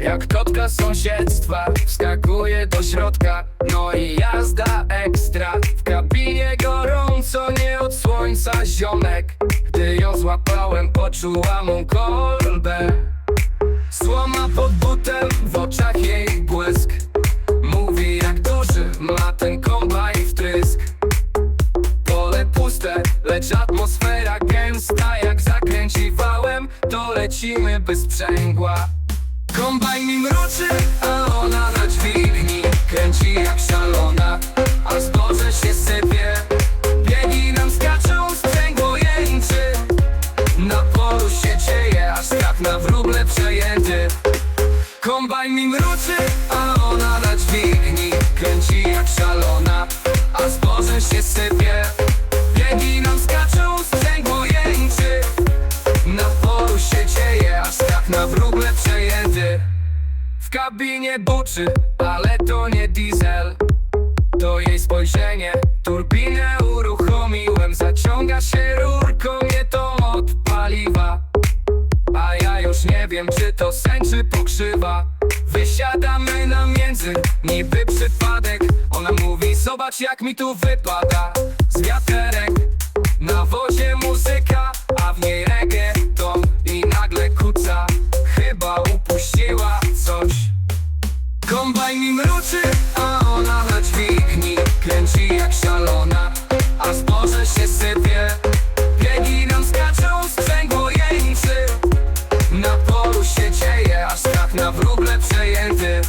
Jak kotka sąsiedztwa. Wskakuje do środka No i jazda ekstra. W kabinie gorąco Nie od słońca ziomek. Gdy ją złapałem Poczułam mu kolbę. Słoma pod butem W oczach jej błysk. Mówi jak duży Ma ten kombajn wtrysk Pole puste, lecz atmosfera lecimy bez Kombajn mi mruczy, a ona na dźwigni Kręci jak szalona, a zboże się sypie Biegi nam skaczą, sprzęgło jęczy Na polu się dzieje, aż tak na wróble przejęty. Kombajn mi mruczy, a ona na dźwigni Kręci jak szalona, przejęty W kabinie buczy, ale to nie diesel. To jej spojrzenie, turbinę uruchomiłem. Zaciąga się rurką, nie to od paliwa. A ja już nie wiem, czy to sen, czy pokrzywa. Wysiadamy na między, niby przypadek. Ona mówi, zobacz jak mi tu wypada Kombajn mi mruczy, a ona na dźwigni Kręci jak szalona, a zboże się sypie Biegi nam skaczą, sprzęgło jęczy Na polu się dzieje, aż tak na wróble przejęty.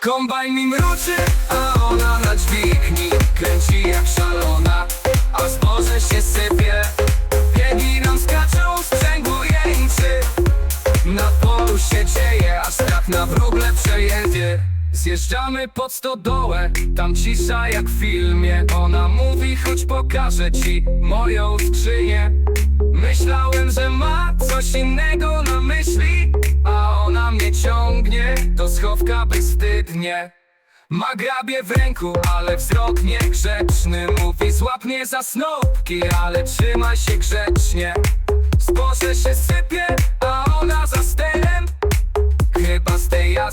Kombajn mi mruczy, a ona na dźwigni Kręci jak szalona, a zboże się sypie Biegi nam skaczą, sprzęgło jęczy na polu się dzieje, aż tak na wróble przejęty Zjeżdżamy pod stodołę, tam cisza jak w filmie. Ona mówi, chodź pokażę ci moją skrzynię. Myślałem, że ma coś innego na myśli A ona mnie ciągnie do schowka bezwstydnie. Ma grabie w ręku, ale wzrok niegrzeczny. Mówi złap mnie za snopki, ale trzymaj się grzecznie. Zboże się sypie, a ona za sterem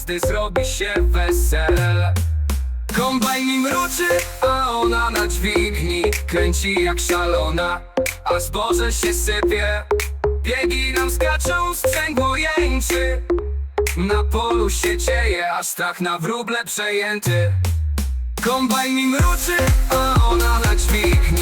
jazdy zrobi się wesele Kombajn mi mruczy, a ona na dźwigni Kręci jak szalona, a zboże się sypie Biegi nam skaczą, sprzęgło jęczy. Na polu się dzieje, aż tak na wróble przejęty. Kombajn mi mruczy, a ona na dźwigni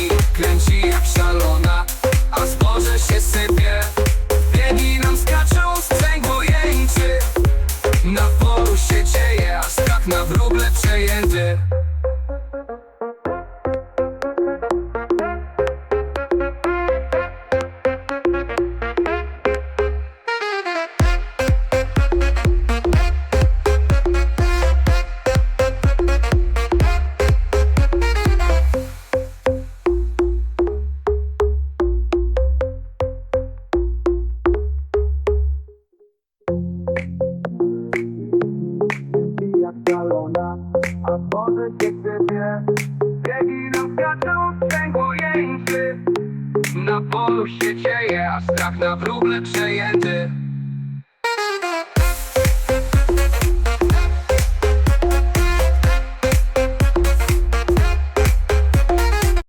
zboże się sypie Biegi nam skaczą, sprzęgło jęczy Na polu się dzieje, a strach na wróble przejęty